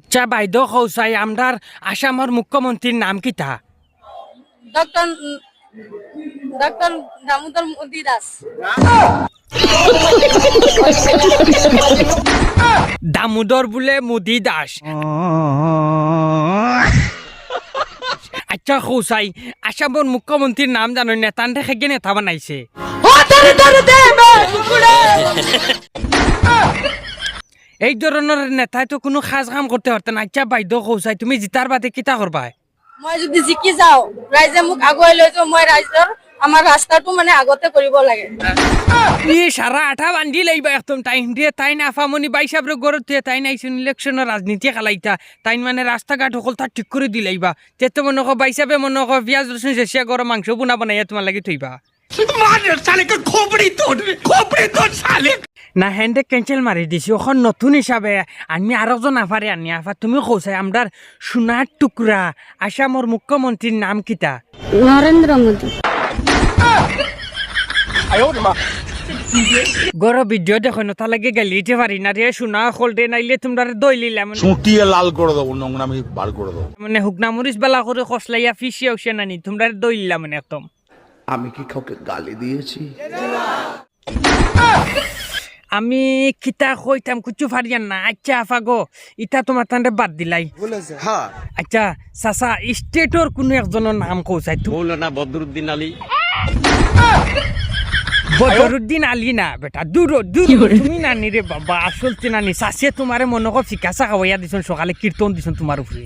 আচ্ছা বাইদেউ কৌসাই আমরার আসামর মুখ্যমন্ত্রীর নাম কিতা ডক্টর ডক্টর দামোদর মোদি দাস। দামোদর বলে মোদি দাস। আচ্ছা কৌসাই আসামর মুখ্যমন্ত্রীর নাম জানো নেতান গিয়ে নেতা বানাইছে। এই ধরনের নেতাই তো কোনো খাস কাম করতে পারতেন। আচ্ছা বাইদেউ কৌসাই তুমি জিতার বাদে কিতা করবা মই যদি জিকি যাওঁ ৰাইজে মোক আগুৱাই লৈ যাওঁ মই ৰাইজৰ আমাৰ ৰাস্তাটো মানে আগতে কৰিব লাগে। ই সারা আঠা বান্ধি লাইবা একদম টাইম দিয়ে তাই না আফামনি বাইসাবরে গরত দিয়ে তাই নাইছেন ইলেকশনের রাজনীতি খেলাইতা। তাই মানে রাস্তাঘাট সকল তার ঠিক করে দিলাইবা তেতে মনে কো বাইসাবে মনে কো পিঁয়াজ রসুন শেষিয়া গরম মাংস বুনা বানাইয়া তোমার লাগি থইবা। না হ্যান্ডে ক্যান্সেল মারি দিছি ওখন নতুন হিসাবে আমি আরও জন আফারে আনি আফা তুমি কৌসাই আমরার সোনার টুকরা আসামর মুখ্যমন্ত্রীর নাম কিতা? নৰেন্দ্ৰ মোদী। গর ভিডিও দেখো না তার লাগে গালিতে পারি না রে সোনা খোলতে নাইলে তোমরা দই লিলাম চুটিয়ে লাল করে দেবো নোংরামি বার করে দেবো। মানে হুকনা মরিচ বেলা করে কসলাইয়া ফিসিয়া উসে নানি তোমরা দইলা মানে একদম। আমি কি কাউকে গালি দিয়েছি? আমি কিতা কইতাম কুচু ফারিয়ান না। আচ্ছা আফা গো ইটা তোমার তান্ডে বাদ দিলাই। হ্যাঁ আচ্ছা চাচা স্টেটর কোনো একজনের নাম কৌচাই তুমি না বদরুদ্দিন আলী। বদরুদ্দিন আলী না বেটা। দূর দূর তুমি নানি রে বাবা আসল তে নানি। চাষে তোমারে মনে কর ফিকাসা খাওয়াইয়া দিছন সকালে কীর্তন দিছন তোমার উপরে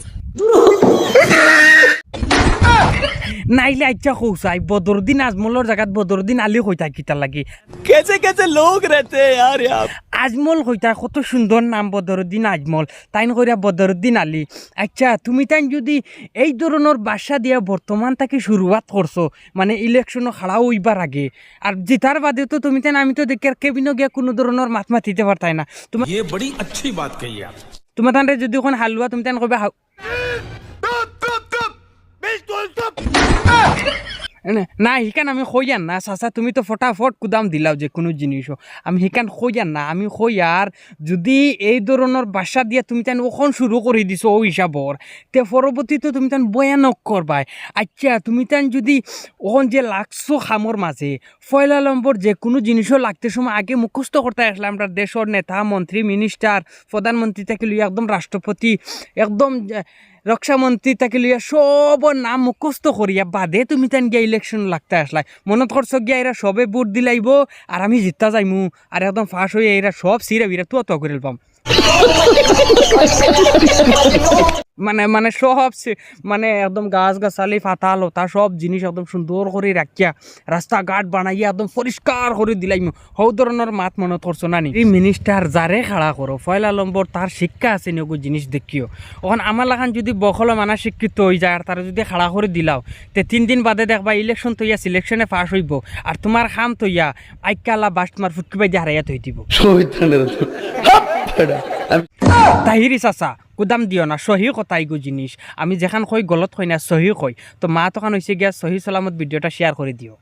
নাইলে আচ্ছা খৌসাই বদরুদ্দিন আজমলৰ জায়গাত বদরুদ্দিন আলি হইতা কিতা লাগি। কেসে কেসে লোক রেতে আর আজমল হইতা কত সুন্দর নাম বদরুদ্দিন আজমল তাইন কইরা বদরুদ্দিন আলি। আচ্ছা তুমি তাইন যদি এই ধরনের বাসা দিয়া বর্তমান তাকে শুরুয়াত করছ মানে ইলেকশনও খাড়াও হইবার আগে। আর জিতার বাদে তো তুমি তাইন আমি তো দেখে কেবিনও গিয়া কোনো ধরনের মাত মাতিতে পারতাই না। তুমি ইয়ে বড়ি আচ্ছি তোমাৰ কহি তোমার যদি এখন হালুয়া তুমি তেন কবে না- না, শিকান, আমি কইয়ান না। চাচা, তুমি তো ফটাফট কুদাম দিলাও যে কোনো জিনিসও আমি শিকান কইয়ান না। আমি কইয়ার যদি এই ধরনের বাসা দিয়া তুমি তান ওখন শুরু করে দিছো ও হিসাবর তে পরবর্তীতে তুমি তান ভয়ানক করবাই আচ্ছা তুমি তান যদি ওখন যে লাগছো খামর মাঝে পয়লা নম্বর যে কোনো জিনিসও লাগতে সময় আগে মুখস্থ করতে আসলে আমরা দেশের নেতা মন্ত্রী মিনিস্টার প্রধানমন্ত্রী থেকে একদম রাষ্ট্রপতি একদম রক্ষামন্ত্রী তাকে লইয়া সব নাম মুখস্থ করিয়া বাদে তুমি তেন গিয়া ইলেকশন লাগতে আসলাই। মনত করছ গিয়া এরা সবে ভোট দিলাইব, আর আমি জিততা যাইমু। আর একদম ফাঁস হয়ে এরা সব সিরা বিরা তুয়া তো করে পাম মানে মানে সব মানে একদম গাছ গাছালি ফাতা লতা সব জিনিস একদম সুন্দর করে রাখিয়া রাস্তাঘাট বানাইয়া একদম পরিষ্কার করে দিলাইমু। হৌ ধরনের মাত মনত করছ না নি এই মিনিস্টার যারে খাড়া করো পয়লা নম্বর তার শিক্ষা আছে নিয়োগ জিনিস দেখিও। ওখান আমার লাখান যদি বখল মানা শিক্ষিত হয়ে যায় আর তারা যদি খাড়া করে দিলাও তে তিন দিন বাদে দেখবা ইলেকশন তৈয়া সিলেকশনে পাস হইব আর তোমার খাম তৈয়া আইকালা বাস তোমার ফুটকি বাইদি হারাইয়া থই দিব। তাহিরি চাচা কুদাম দিও না, সহি কথা ইগো জিনিস। আমি যেখান কই গলত কই না, সহি কই। তো মা তখন হয়েছে গিয়া সহি সালামত ভিডিওটা শেয়ার করে দিও